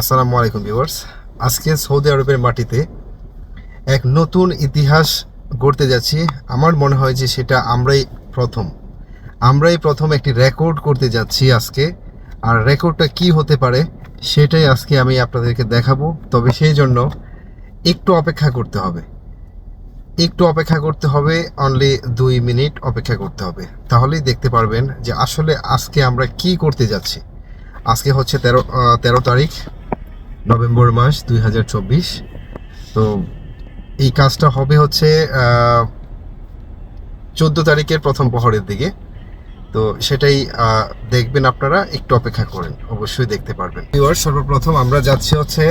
আসসালামু আলাইকুম, ভিউয়ার্স। আজকে সৌদি আরবের মাটিতে এক নতুন ইতিহাস গড়তে যাচ্ছি। আমার মনে হয় যে সেটা আমরাই প্রথম। আমরাই প্রথম একটি রেকর্ড করতে যাচ্ছি আজকে। আর রেকর্ডটা কি হতে পারে, সেটাই আজকে আমি আপনাদেরকে দেখাবো। তবে সেই জন্য একটু অপেক্ষা করতে হবে। একটু অপেক্ষা করতে হবে অনলি দুই মিনিট অপেক্ষা করতে হবে। তাহলেই দেখতে পারবেন যে আসলে আজকে আমরা কি করতে যাচ্ছি। আজকে হচ্ছে তেরো তেরো তারিখ। নভেম্বর মাস দুই হাজার চব্বিশ। তো এই কাজটা হবে হচ্ছে চোদ্দ তারিখের প্রথম প্রহরের দিকে। তো সেটাই দেখবেন আপনারা, একটু অপেক্ষা করেন। অবশ্যই দেখতে পারবেন। ভিউয়ার সর্বপ্রথম আমরা যাচ্ছি হচ্ছে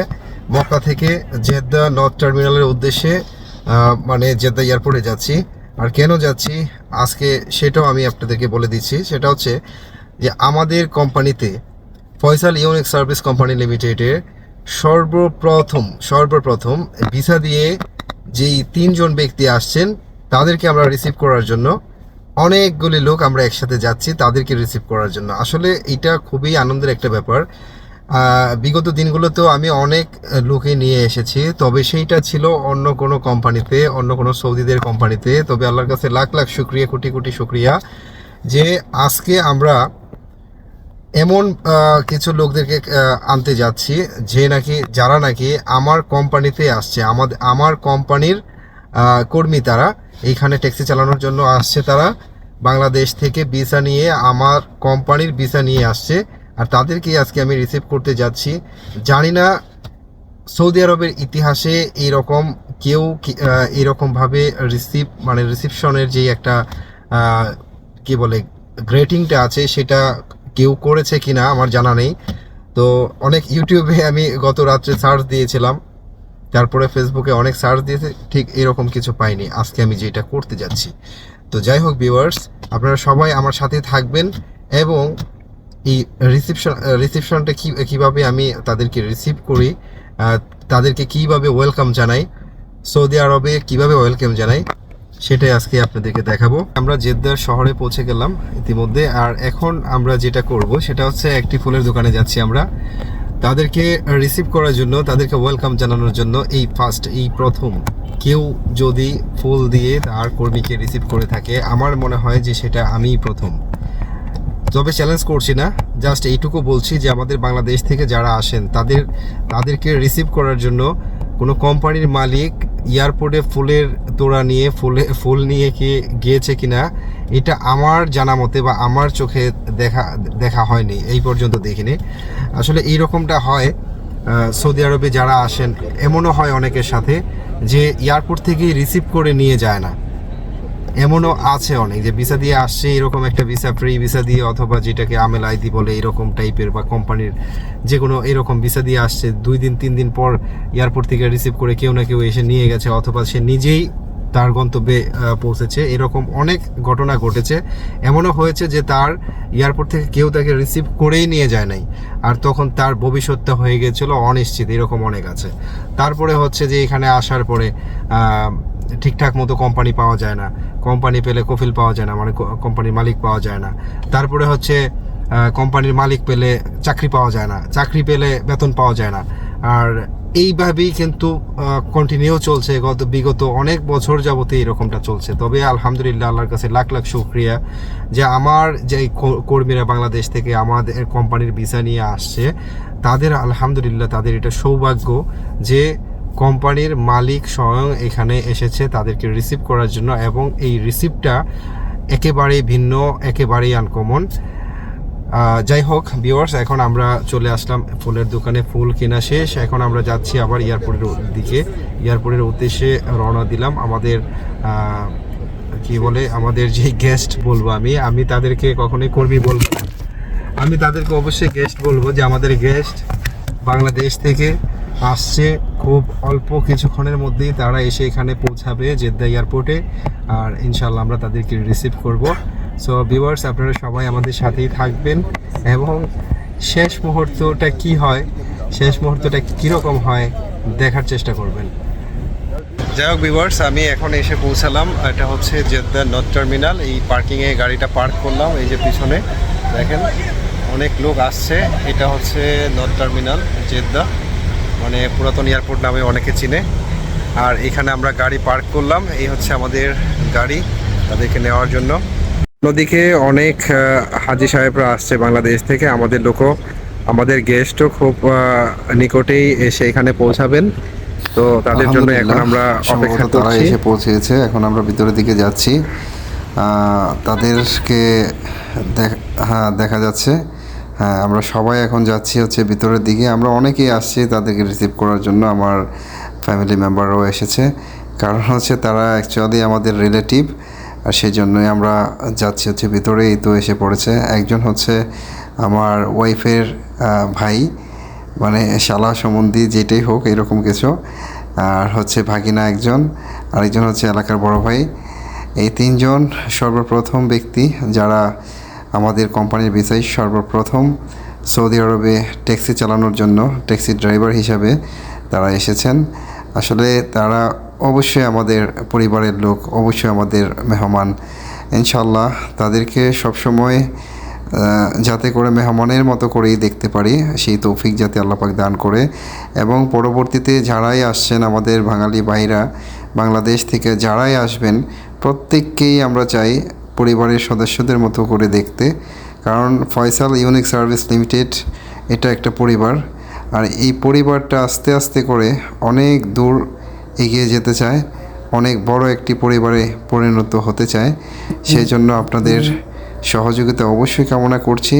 মক্কা থেকে জেদ্দা নর্থ টার্মিনালের উদ্দেশ্যে মানে জেদ্দা এয়ারপোর্টে যাচ্ছি। আর কেন যাচ্ছি? আজকে সেটাও আমি আপনাদেরকে বলে দিচ্ছি। সেটা হচ্ছে যে আমাদের কোম্পানিতে ফয়সাল ইউনিক সার্ভিস কোম্পানি লিমিটেডের সর্বপ্রথম সর্বপ্রথম ভিসা দিয়ে যেই তিনজন ব্যক্তি আসছেন, তাদেরকে আমরা রিসিভ করার জন্য অনেকগুলি লোক আমরা একসাথে যাচ্ছি তাদেরকে রিসিভ করার জন্য। আসলে এটা খুবই আনন্দের একটা ব্যাপার। বিগত দিনগুলোতেও আমি অনেক লোকে নিয়ে এসেছি, তবে সেইটা ছিল অন্য কোনো কোম্পানিতে, অন্য কোনো সৌদিদের কোম্পানিতে। তবে আল্লাহর কাছে লাখ লাখ শুক্রিয়া, কোটি কোটি শুক্রিয়া যে আজকে আমরা এমন কিছু লোকদেরকে আনতে যাচ্ছি, যে নাকি, যারা নাকি আমার কোম্পানিতে আসছে আমাদের আমার কোম্পানির কর্মী তারা, এইখানে ট্যাক্সি চালানোর জন্য আসছে তারা, বাংলাদেশ থেকে ভিসা নিয়ে আমার কোম্পানির ভিসা নিয়ে আসছে, আর তাদেরকে আজকে আমি রিসিভ করতে যাচ্ছি। জানি না, সৌদি আরবের ইতিহাসে এইরকম কেউ এরকমভাবে রিসিভ মানে রিসিপশনের যে একটা কি বলে, গ্রেটিংটা আছে, সেটা কেউ করেছে কিনা আমার জানা নেই। তো অনেক ইউটিউবে আমি গত রাত্রে সার্চ দিয়েছিলাম। তারপরে ফেসবুকে অনেক সার্চ দিয়েছে, ঠিক এরকম কিছু পাইনি। আজকে আমি যেটা করতে যাচ্ছি। তো যাই হোক ভিউয়ার্স আপনারা সবাই আমার সাথে থাকবেন এবং এই রিসিপশন রিসিপশনটা কী, কীভাবে আমি তাদেরকে রিসিভ করি তাদেরকে কীভাবে ওয়েলকাম জানাই, সৌদি আরবে কীভাবে ওয়েলকাম জানাই সেটাই আজকে আপনাদেরকে দেখাবো। আমরা জেদ্দার শহরে পৌঁছে গেলাম ইতিমধ্যে, আর এখন আমরা যেটা করব সেটা হচ্ছে একটি ফুলের দোকানে যাচ্ছি আমরা। তাদেরকে রিসিভ করার জন্য, তাদেরকে ওয়েলকাম জানানোর জন্য এই ফার্স্ট এই প্রথম। কেউ যদি ফুল দিয়ে তার কর্মীকে রিসিভ করে থাকে, আমার মনে হয় যে সেটা আমিই প্রথম। তবে চ্যালেঞ্জ করছি না জাস্ট এইটুকু বলছি যে আমাদের বাংলাদেশ থেকে যারা আসেন, তাদের, তাদেরকে রিসিভ করার জন্য কোনো কোম্পানির মালিক এয়ারপোর্টে ফুলের তোড়া নিয়ে, ফুলে, ফুল নিয়ে কি গিয়েছে কিনা, এটা আমার জানা মতে বা আমার চোখে দেখা দেখা হয়নি, এই পর্যন্ত দেখিনি। আসলে এই রকমটা হয় সৌদি আরবে যারা আসেন, এমনও হয় অনেকের সাথে যে এয়ারপোর্ট থেকে রিসিভ করে নিয়ে যায় না। এমনও আছে অনেক যে ভিসা দিয়ে আসছে এরকম একটা ভিসা ফ্রি ভিসা দিয়ে অথবা যেটাকে আমেল আইডি বলে এরকম টাইপের বা কোম্পানির যে কোনো এরকম ভিসা দিয়ে আসছে, দুই দিন, তিন দিন পর এয়ারপোর্ট থেকে রিসিভ করে কেউ না কেউ এসে নিয়ে গেছে অথবা সে নিজেই তার গন্তব্যে পৌঁছেছে। এরকম অনেক ঘটনা ঘটেছে। এমনও হয়েছে যে তার এয়ারপোর্ট থেকে কেউ তাকে রিসিভ করেই নিয়ে যায় নাই। আর তখন তার ভবিষ্যৎটা হয়ে গেছিল অনিশ্চিত, এরকম অনেক আছে। তারপরে হচ্ছে যে এখানে আসার পরে ঠিকঠাক মতো কোম্পানি পাওয়া যায় না। কোম্পানি পেলে কফিল পাওয়া যায় না মানে কোম্পানির মালিক পাওয়া যায় না। তারপরে হচ্ছে কোম্পানির মালিক পেলে চাকরি পাওয়া যায় না, চাকরি পেলে বেতন পাওয়া যায় না। আর এইভাবেই কিন্তু কন্টিনিউ চলছে গত, বিগত অনেক বছর যাবতে এরকমটা চলছে। তবে আলহামদুলিল্লাহ, আল্লাহর কাছে লাখ লাখ শুক্রিয়া যে আমার যে কর্মীরা বাংলাদেশ থেকে আমাদের কোম্পানির ভিসা নিয়ে আসছে, তাদের আলহামদুলিল্লাহ তাদের এটা সৌভাগ্য যে কোম্পানির মালিক স্বয়ং এখানে এসেছে তাদেরকে রিসিভ করার জন্য এবং এই রিসিভটা একেবারেই ভিন্ন, একেবারেই আনকমন যাই হোক ভিউয়ার্স এখন আমরা চলে আসলাম ফুলের দোকানে। ফুল কেনা শেষ। এখন আমরা যাচ্ছি আবার এয়ারপোর্টের দিকে। এয়ারপোর্টের উদ্দেশ্যে রওনা দিলাম। আমাদের কি বলে, আমাদের যে গেস্ট বলব আমি আমি তাদেরকে কখনোই কর্মী বলব আমি তাদেরকে অবশ্যই গেস্ট বলব যে আমাদের গেস্ট বাংলাদেশ থেকে আসছে খুব অল্প কিছুক্ষণের মধ্যেই তারা এসে এখানে পৌঁছাবে জেদ্দা এয়ারপোর্টে, আর ইনশাল্লাহ আমরা তাদেরকে রিসিভ করব। সো ভিউয়ার্স আপনারা সবাই আমাদের সাথেই থাকবেন, এবং শেষ মুহূর্তটা কি হয়, শেষ মুহূর্তটা কীরকম হয়, দেখার চেষ্টা করবেন। যাই হোক ভিউয়ার্স আমি এখন এসে পৌঁছালাম। এটা হচ্ছে জেদ্দা নর্থ টার্মিনাল। এই পার্কিংয়ে গাড়িটা পার্ক করলাম, এই যে পিছনে। দেখেন, অনেক লোক আসছে। এটা হচ্ছে নর্থ টার্মিনাল, জেদ্দা। মানে পুরাতন এয়ারপোর্ট নামে অনেকে চিনে। আর এখানে আমরা গাড়ি পার্ক করলাম এই হচ্ছে আমাদের গাড়ি তাদেরকে নেওয়ার জন্য। অন্যদিকে অনেক হাজি সাহেবরা আসছে বাংলাদেশ থেকে আমাদের লোকও আমাদের গেস্টও খুব নিকটেই এসে এখানে পৌঁছাবেন। তো তাদের জন্য এখন আমরা অপেক্ষা তারা করছি। এসে পৌঁছেছে এখন আমরা ভিতরের দিকে যাচ্ছি। তাদেরকে দেখ- হ্যাঁ দেখা যাচ্ছে। হ্যাঁ আমরা সবাই এখন যাচ্ছি হচ্ছে ভিতরের দিকে। আমরা অনেকেই আসছি তাদেরকে রিসিভ করার জন্য। আমার ফ্যামিলি মেম্বারও এসেছে। কারণ হচ্ছে তারা অ্যাকচুয়ালি আমাদের রিলেটিভ আর সেই জন্যই আমরা যাচ্ছি হচ্ছে ভিতরেই তো এসে পড়েছে। একজন হচ্ছে আমার ওয়াইফের ভাই মানে শালা সম্বন্ধী যেটাই হোক এরকম কিছু। আর হচ্ছে ভাগিনা একজন, আরেকজন হচ্ছে এলাকার বড় ভাই। এই তিনজন সর্বপ্রথম ব্যক্তি যারা আমাদের কোম্পানির বিষয় সর্বপ্রথম সৌদি আরবে ট্যাক্সি চালানোর জন্য ট্যাক্সি ড্রাইভার হিসাবে তারা এসেছেন। আসলে তারা অবশ্যই আমাদের পরিবারের লোক, অবশ্যই আমাদের মেহমান। ইনশাল্লাহ তাদেরকে সবসময় যাতে করে মেহমানের মতো করেই দেখতে পারি, সেই তৌফিক যাতে আল্লাপাক দান করে। এবং পরবর্তীতে যারাই আসছেন আমাদের বাঙালি ভাইরা, বাংলাদেশ থেকে যারাই আসবেন, প্রত্যেককেই আমরা চাই পরিবারের সদস্যদের মতো করে দেখতে। কারণ ফয়সাল ইউনিক সার্ভিস লিমিটেড, এটা একটা পরিবার। আর এই পরিবারটা আস্তে আস্তে করে অনেক দূর এগিয়ে যেতে চায়, অনেক বড় একটি পরিবারে পরিণত হতে চায়। সেই জন্য আপনাদের সহযোগিতা অবশ্যই কামনা করছি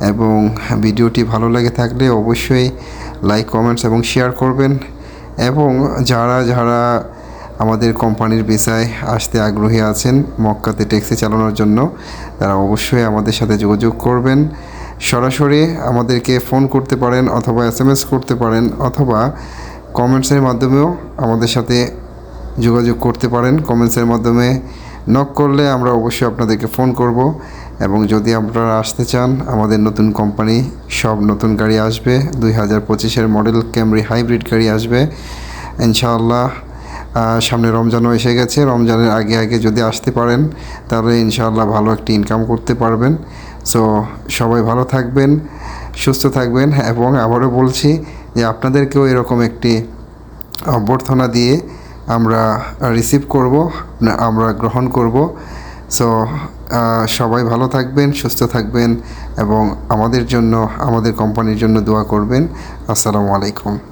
এবং ভিডিওটি ভালো লাগে থাকলে অবশ্যই লাইক, কমেন্টস এবং শেয়ার করবেন। এবং যারা যারা আমাদের কোম্পানির বিষয়ে আসতে আগ্রহী আছেন মক্কাতে ট্যাক্সি চালানোর জন্য। তারা অবশ্যই আমাদের সাথে যোগাযোগ করবেন। সরাসরি আমাদেরকে ফোন করতে পারেন অথবা এস এম এস করতে পারেন অথবা কমেন্টসের মাধ্যমেও আমাদের সাথে যোগাযোগ করতে পারেন। কমেন্টসের মাধ্যমে নক করলে আমরা অবশ্যই আপনাদেরকে ফোন করব এবং যদি আপনারা আসতে চান, আমাদের নতুন কোম্পানি, সব নতুন গাড়ি আসবে। দুই হাজার পঁচিশের মডেল ক্যামরি হাইব্রিড গাড়ি আসবে। ইনশাআল্লাহ সামনে রমজানও এসে গেছে। রমজানের আগে আগে যদি আসতে পারেন, তাহলে ইনশাআল্লাহ ভালো একটি ইনকাম করতে পারবেন। সো সবাই ভালো থাকবেন, সুস্থ থাকবেন এবং আবারও বলছি যে আপনাদেরকেও এরকম একটি অভ্যর্থনা দিয়ে আমরা রিসিভ করব আমরা গ্রহণ করব। সো সবাই ভালো থাকবেন, সুস্থ থাকবেন এবং আমাদের জন্য, আমাদের কোম্পানির জন্য দোয়া করবেন। আসসালামু আলাইকুম।